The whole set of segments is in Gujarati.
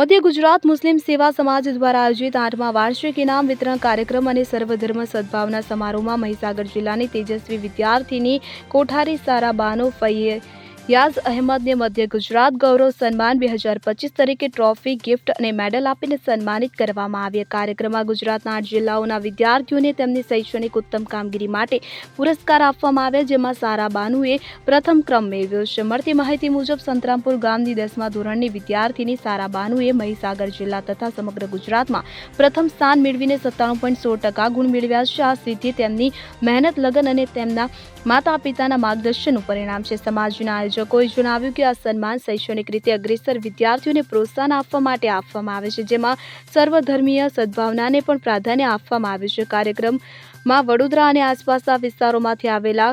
મધ્ય ગુજરાત મુસ્લિમ સેવા સમાજ દ્વારા આયોજિત આઠમા વાર્ષિક ઇનામ વિતરણ કાર્યક્રમ અને સર્વધર્મ સદભાવના સમારોહમાં મહીસાગર જિલ્લાની તેજસ્વી વિદ્યાર્થીની કોઠારી સારા બાનો ફૈયાઝ અહેમદને મધ્ય ગુજરાત ગૌરવ સન્માન બે હજાર પચીસ તરીકે ટ્રોફી, ગિફ્ટ અને મેડલ આપીને સન્માનિત કરવામાં આવ્યા. કાર્યક્રમમાં ગુજરાતના આઠ જિલ્લાઓના વિદ્યાર્થીઓને તેમની શૈક્ષણિક ઉત્તમ કામગીરી માટે પુરસ્કાર આપવામાં આવ્યા, જેમાં સારા બાનુએ પ્રથમ ક્રમ મેળવ્યો. છે મળતી માહિતી મુજબ, સંતરામપુર ગામની દસમા ધોરણની વિદ્યાર્થીની સારા બાનુએ મહીસાગર જિલ્લા તથા સમગ્ર ગુજરાતમાં પ્રથમ સ્થાન મેળવીને સત્તાણું પોઈન્ટ સો ટકા ગુણ મેળવ્યા છે. આ સિદ્ધિ તેમની મહેનત, લગન અને તેમના માતા પિતાના માર્ગદર્શનનું પરિણામ છે. સમાજના આયોજકોએ જણાવ્યું કે આ સન્માન શૈક્ષણિક રીતે અગ્રેસર વિદ્યાર્થીઓને પ્રોત્સાહન આપવા માટે આપવામાં આવે છે, જેમાં સર્વધર્મીય સદભાવનાને પણ પ્રાધાન્ય આપવામાં આવ્યું છે. કાર્યક્રમમાં વડોદરા અને આસપાસના વિસ્તારોમાંથી આવેલા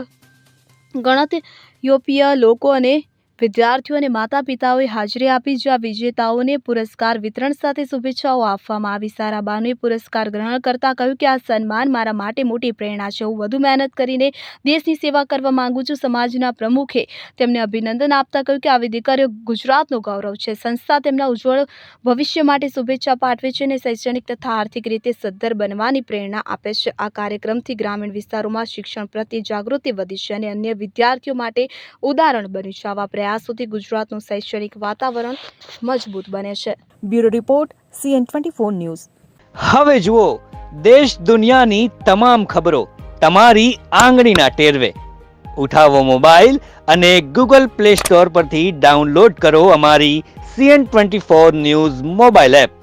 ગણત યુરોપીય લોકો અને વિદ્યાર્થીઓ અને માતા પિતાઓએ હાજરી આપી જ્યાં વિજેતાઓને પુરસ્કાર વિતરણ સાથે શુભેચ્છાઓ આપવામાં આવી. સારા બાનુએ પુરસ્કાર ગ્રહણ કરતા કહ્યું કે, આ સન્માન મારા માટે મોટી પ્રેરણા છે. હું વધુ મહેનત કરીને દેશની સેવા કરવા માંગુ છું. સમાજના પ્રમુખે તેમને અભિનંદન આપતા કહ્યું કે, આવી દીકરીઓ ગુજરાતનું ગૌરવ છે. સંસ્થા તેમના ઉજ્જવળ ભવિષ્ય માટે શુભેચ્છા પાઠવે છે અને શૈક્ષણિક તથા આર્થિક રીતે સદ્ધર બનવાની પ્રેરણા આપે છે. આ કાર્યક્રમથી ગ્રામીણ વિસ્તારોમાં શિક્ષણ પ્રત્યે જાગૃતિ વધી છે અને અન્ય વિદ્યાર્થીઓ માટે ઉદાહરણ બન્યું છે. આવા પ્રયાસોથી ગુજરાતનું શૈક્ષણિક વાતાવરણ મજબૂત બને છે. Bureau report CN twenty four news. હવે જુઓ દેશ દુનિયાની તમામ ખબરો તમારી આંગળીના ટેરવે. ઉઠાવો મોબાઈલ અને ગૂગલ પ્લે સ્ટોર પરથી ડાઉનલોડ કરો અમારી CN twenty four news mobile app.